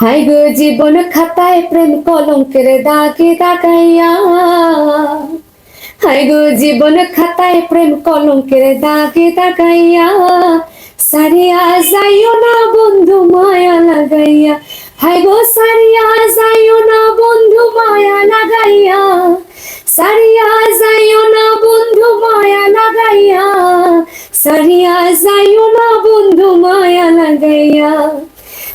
High গো জীবন খাতায় প্রেম কলঙ্কের দাগে দাগাইয়া। হাই গো জীবন খাতায় প্রেম কলঙ্কের দাগে দাগাইয়া। সারিয়া যাইও না বন্ধু মায়া লাগাইয়া। হাই গো সারিয়া যাইও না বন্ধু মায়া লাগাইয়া। সারিয়া যাইও না বন্ধু মায়া লাগাইয়া। সারিয়া যাইও না বন্ধু মায়া লাগাইয়া।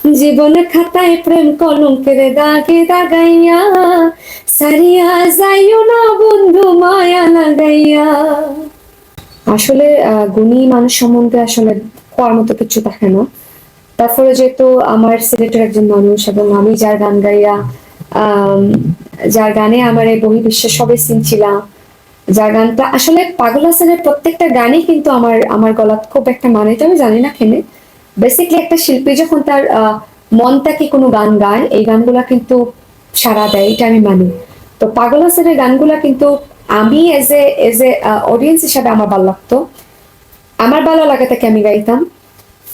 জীবন খাতায় প্রেম কলঙ্কের দাগে দাগাইয়া, সারিয়া যাইও না বন্ধু মায়া লাগাইয়া। আসলে গুণী মানুষ সম্বন্ধে আসলে হওয়ার মতো কিছু থাকে না। তারপরে যেহেতু আমার সিলেটের একজন মানুষ এবং আমি যার গান গাইয়া যার গানে আমার এই বহি বিশ্বে সবে চিনছিলাম যার গানটা আসলে পাগল হাসানের প্রত্যেকটা গানই কিন্তু আমার আমার গলা খুব একটা মানে তো আমি জানি না কেনে বেসিকলি একটা শিল্পী যখন তার আহ, মন থেকে কোনো গান গায় এই গানগুলা কিন্তু সারা দেয় এটা আমি মানি। তো পাগল হাসানের গানগুলা কিন্তু আমি as a as a audience হিসাবে আমার ভালো লাগতো। আমার ভালো লাগা থেকে আমি গাইতাম।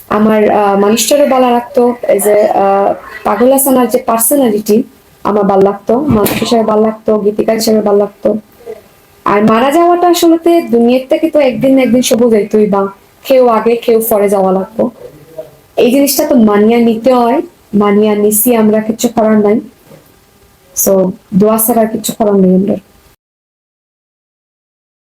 আমার মানুষটারও ভালো লাগতো। এজ এ পাগল হাসানার যে পার্সোনালিটি আমার ভালো লাগতো। মানুষ হিসেবে ভালো লাগতো গীতিকার হিসেবে ভালো লাগতো। আর মারা যাওয়াটা আসলে দুনিয়ার থেকে তো একদিন একদিন সবুজ যাইতোই বা কেউ আগে কেউ পরে যাওয়া লাগতো। এই জিনিসটা তো মানিয়া নিতে হয়। মানিয়া নিছি আমরা, কিছু করার নাই। সো দোয়া ছাড়া কিছু করার নেই আমরা